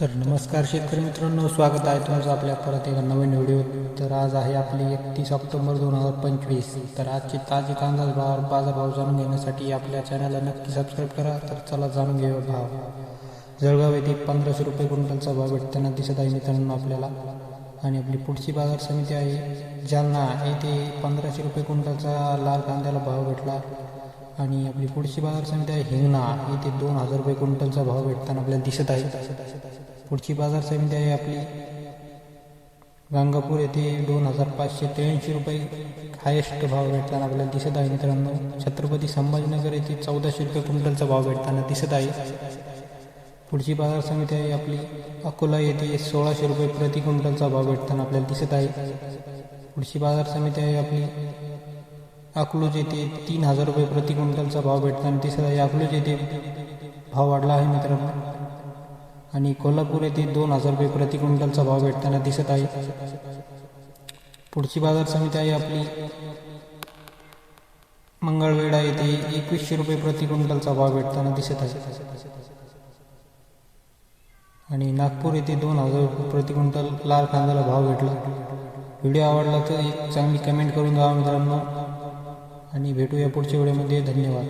तर नमस्कार शेतकरी मित्रांनो स्वागत आहे तुमचं आपल्या परत एका नवीन व्हिडिओ तर आज आहे आपली एकतीस ऑक्टोबर दोन हजार पंचवीस. तर आजची ताजी कांदा भाव बाजारभाव जाणून घेण्यासाठी आपल्या चॅनलला नक्की सबस्क्राईब करा. तर चला जाणून घेऊया भाव. जळगाव येथे पंधराशे रुपये क्विंटलचा भाव भेटताना दिसत आहे मित्रांनो आपल्याला. आणि आपली पुढची बाजार समिती आहे. जालना येथे पंधराशे रुपये क्विंटलचा लाल कांद्याला भाव भेटला. आणि आपली पुढची बाजार समिती आहे हिंगणा. येथे दोन हजार रुपये क्विंटलचा भाव भेटताना आपल्याला दिसत आहे. पुढची बाजार समिती आहे आपली. गंगापूर येथे दोन हजार पाचशे त्र्याऐंशी रुपये हायेस्ट भाव भेटताना आपल्याला दिसत आहे मित्रांनो. छत्रपती संभाजीनगर येथे चौदाशे रुपये क्विंटलचा भाव भेटताना दिसत आहे. पुढची बाजार समिती आहे आपली. अकोला येथे सोळाशे रुपये प्रति क्विंटलचा भाव भेटताना आपल्याला दिसत आहे. पुढची बाजार समिती आहे आपली. अकलूज येथे तीन हजार रुपये प्रति क्विंटलचा भाव भेटताना दिसत आहे अकलूज येथे भाव वाढला आहे मित्रांनो. आणि कोल्हापूर येथे दोन हजार रुपये प्रति क्विंटलचा भाव भेटताना दिसत आहे. पुढची बाजार समिती आहे आपली. मंगळवेढा येथे एकवीसशे रुपये प्रति क्विंटलचा भाव भेटताना दिसत आहे. आणि नागपूर येथे दोन हजार रुपये प्रति क्विंटल लाल कांद्याला भाव भेटला. व्हिडिओ आवडला तर एक चांगली कमेंट करून द्यावा मित्रांनो. आणि भेटूया पुढच्या वेळेमध्ये धन्यवाद.